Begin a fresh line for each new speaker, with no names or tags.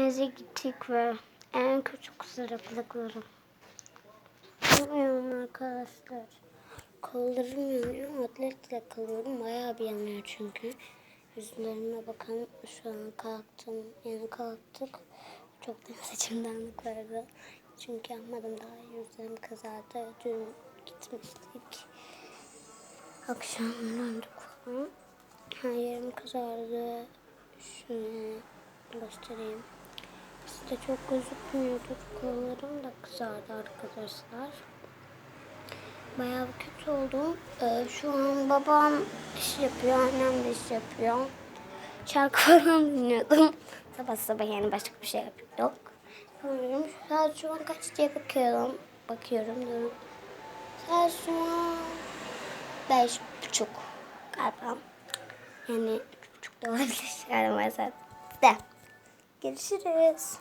Denize gittik ve en küçük kızarıklıklarım. Bilmiyorum arkadaşlar. Kollarım yanıyor. Atletle kalıyorum. Bayağı bir yanıyor çünkü. Yüzlerime bakın. Şu an kalktım. Yeni kalktık. Çok da saçımdanlık vardı. Çünkü yapmadım daha. Yüzlerim kızardı. Dün gitmiştik. Akşam döndük falan. Her yerim kızardı. Şöyle göstereyim. Sizde çok gözükmüyordur. Kollarım da kızardı arkadaşlar. Bayağı kötü oldum. Ee, şu an babam iş yapıyor, annem de iş yapıyor. Şarkı falan dinliyordum. Sabah sabah yani başka bir şey yapıyorduk. Bilmiyorum. Saat şu an kaç diye bakıyorum. Bakıyorum durun. Saat şu an beş buçuk galiba. Yani üç buçuk da olabilir. Yani saat. De. Görüşürüz.